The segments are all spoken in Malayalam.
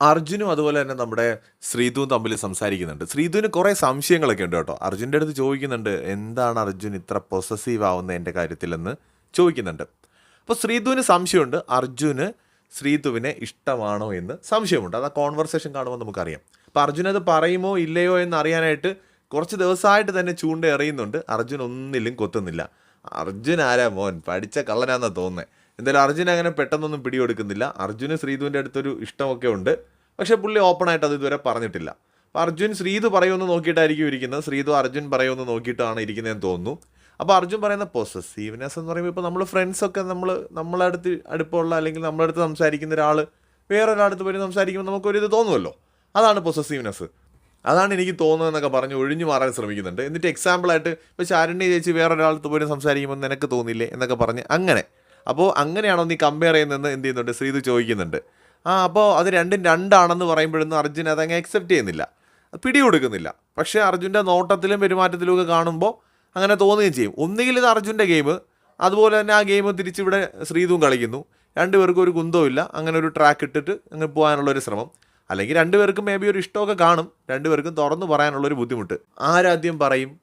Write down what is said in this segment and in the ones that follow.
അർജുനും അതുപോലെ തന്നെ നമ്മുടെ ശ്രീതുവും തമ്മിൽ സംസാരിക്കുന്നുണ്ട്. ശ്രീതുവിന് കുറേ സംശയങ്ങളൊക്കെ ഉണ്ട് കേട്ടോ. അർജുന്റെ അടുത്ത് ചോദിക്കുന്നുണ്ട് എന്താണ് അർജുൻ ഇത്ര പൊസസീവ് ആവുന്ന എന്റെ കാര്യത്തിലെന്ന്? ചോദിക്കുന്നുണ്ട്. അപ്പോൾ ശ്രീതുവിന് സംശയമുണ്ട് അർജുന് ശ്രീതുവിനെ ഇഷ്ടമാണോ എന്ന് സംശയമുണ്ട്. അത് ആ കോൺവെർസേഷൻ കാണുമ്പോൾ നമുക്കറിയാം. അപ്പോൾ അർജുൻ അത് പറയുമോ ഇല്ലയോ എന്ന് അറിയാനായിട്ട് കുറച്ച് ദിവസമായിട്ട് തന്നെ ചൂണ്ട എറിയുന്നുണ്ട്. അർജുൻ ഒന്നിലും കൊത്തുന്നില്ല. അർജുൻ ആരാ മോൻ? പഠിച്ച കള്ളനാന്നാ തോന്നുന്നത് എന്തായാലും അർജുൻ അങ്ങനെ പെട്ടെന്നൊന്നും പിടികൊടുക്കുന്നില്ല. അർജുന് ശ്രീധുവിന്റെ അടുത്തൊരു ഇഷ്ടമൊക്കെ ഉണ്ട്. പക്ഷേ പുള്ളി ഓപ്പണായിട്ട് അത് ഇതുവരെ പറഞ്ഞിട്ടില്ല. അപ്പോൾ അർജുൻ ശ്രീധു പറയുമെന്ന് നോക്കിയിട്ടായിരിക്കും ഇരിക്കുന്നത്. ശ്രീധു അർജുൻ പറയുമെന്ന് നോക്കിയിട്ടാണ് ഇരിക്കുന്നതെന്ന് തോന്നുന്നു. അപ്പോൾ അർജുൻ പറയുന്ന പൊസസീവ്നെസ് എന്ന് പറയുമ്പോൾ ഇപ്പോൾ നമ്മൾ ഫ്രണ്ട്സൊക്കെ നമ്മൾ നമ്മളടുത്ത് അടുപ്പമുള്ള അല്ലെങ്കിൽ നമ്മളടുത്ത് സംസാരിക്കുന്ന ഒരാൾ വേറൊരാളടുത്ത് പോയി സംസാരിക്കുമ്പോൾ നമുക്കൊരു ഇത് തോന്നുമല്ലോ അതാണ് പൊസസീവ്നെസ് അതാണ് എനിക്ക് തോന്നുന്നതെന്നൊക്കെ പറഞ്ഞ് ഒഴിഞ്ഞു മാറാൻ ശ്രമിക്കുന്നുണ്ട്. എന്നിട്ട് എക്സാമ്പിളായിട്ട് ഇപ്പോൾ ശാരണ്യ ചേച്ചി വേറൊരാളത്ത് പോയി സംസാരിക്കുമ്പോൾ നിനക്ക് തോന്നില്ലേ എന്നൊക്കെ പറഞ്ഞ് അങ്ങനെ. അപ്പോൾ അങ്ങനെയാണോ നീ കമ്പയർ ചെയ്യുന്നതെന്ന് എന്ത് ചെയ്യുന്നുണ്ട്? ശ്രീതു ചോദിക്കുന്നുണ്ട്. ആ അപ്പോൾ അത് രണ്ടും രണ്ടാണെന്ന് പറയുമ്പോഴൊന്നും അർജുൻ അതങ്ങ് അക്സെപ്റ്റ് ചെയ്യുന്നില്ല. പിടികൊടുക്കുന്നില്ല. പിടി കൊടുക്കുന്നില്ല പക്ഷേ അർജുന്റെ നോട്ടത്തിലും പെരുമാറ്റത്തിലും ഒക്കെ കാണുമ്പോൾ അങ്ങനെ തോന്നുകയും ചെയ്യും. ഒന്നുകിൽ ഇത് അർജുന്റെ ഗെയിം അതുപോലെ തന്നെ ആ ഗെയിം തിരിച്ചിവിടെ ശ്രീതും കളിക്കുന്നു. രണ്ടുപേർക്കും ഒരു കുന്തവും ഇല്ല അങ്ങനെ ഒരു ട്രാക്ക് ഇട്ടിട്ട് അങ്ങ് പോകാനുള്ള ഒരു ശ്രമം. അല്ലെങ്കിൽ രണ്ടുപേർക്കും മേ ബി ഒരു ഇഷ്ടമൊക്കെ കാണും. രണ്ടുപേർക്കും തുറന്നു പറയാനുള്ളൊരു ബുദ്ധിമുട്ട്. ആരാദ്യം പറയും?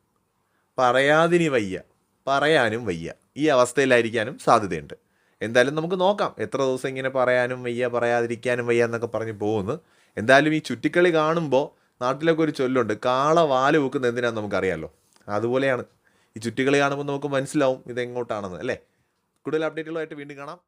പറയാതിനി വയ്യ. പറയാനും വയ്യ. ഈ അവസ്ഥയിലായിരിക്കാനും സാധ്യതയുണ്ട്. എന്തായാലും നമുക്ക് നോക്കാം. എത്ര ദിവസം ഇങ്ങനെ പറയാനും വയ്യ പറയാതിരിക്കാനും വയ്യ എന്നൊക്കെ പറഞ്ഞ് പോകുന്നു. എന്തായാലും ഈ ചുറ്റിക്കളി കാണുമ്പോൾ നാട്ടിലൊക്കെ ഒരു ചൊല്ലുണ്ട്. കാള വാൽ വെക്കുന്നത് എന്തിനാണെന്ന് നമുക്കറിയാമല്ലോ അതുപോലെയാണ്. ഈ ചുറ്റിക്കളി കാണുമ്പോൾ നമുക്ക് മനസ്സിലാവും ഇതെങ്ങോട്ടാണെന്ന് അല്ലേ? കൂടുതൽ അപ്ഡേറ്റുകളായിട്ട് വീണ്ടും കാണാം.